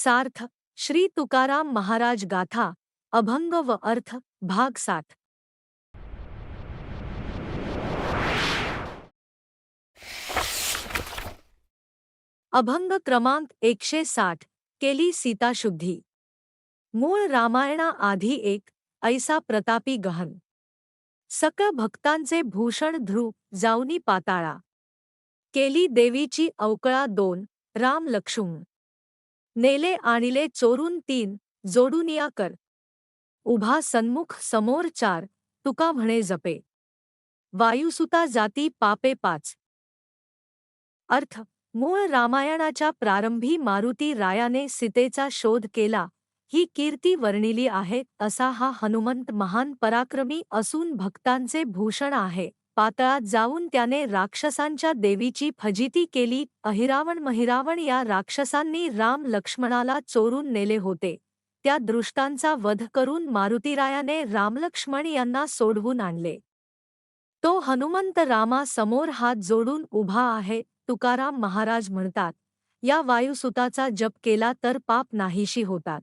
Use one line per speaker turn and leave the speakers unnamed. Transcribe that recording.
सार्थ श्री तुकाराम महाराज गाथा अभंग व अर्थ भाग सात. अभंग क्रमांक एकशे साठ केली सीताशुद्धी मूळ रामायणा आधी एक ऐसा प्रतापी गहन. सकळ भक्तांचे भूषण ध्रुव जाऊनी पाताळा. केली देवीची अवकळा दोन राम लक्ष्मण. नेले आणिले चोरून तीन जोडूनिया कर. उभा सन्मुख समोर चार तुका म्हणे जपे. वायुसुता जाती पापे पाच. अर्थ मूळ रामायणाच्या प्रारंभी मारुती रायाने सीतेचा शोध केला ही कीर्ती वर्णिली आहे असा हा हनुमंत महान पराक्रमी असून भक्तांचे भूषण आहे. पातळात जाऊन त्याने राक्षसांच्या देवीची फजिती केली. अहिरावण महिरावण या राक्षसांनी राम लक्ष्मणाला चोरून नेले होते. त्या दृष्टांचा वध करून मारुतीरायाने रामलक्ष्मण यांना सोडवून आणले. तो हनुमंत रामा समोर हात जोडून उभा आहे. तुकाराम महाराज म्हणतात या वायुसुताचा जप केला तर पाप नाहीशी होतात.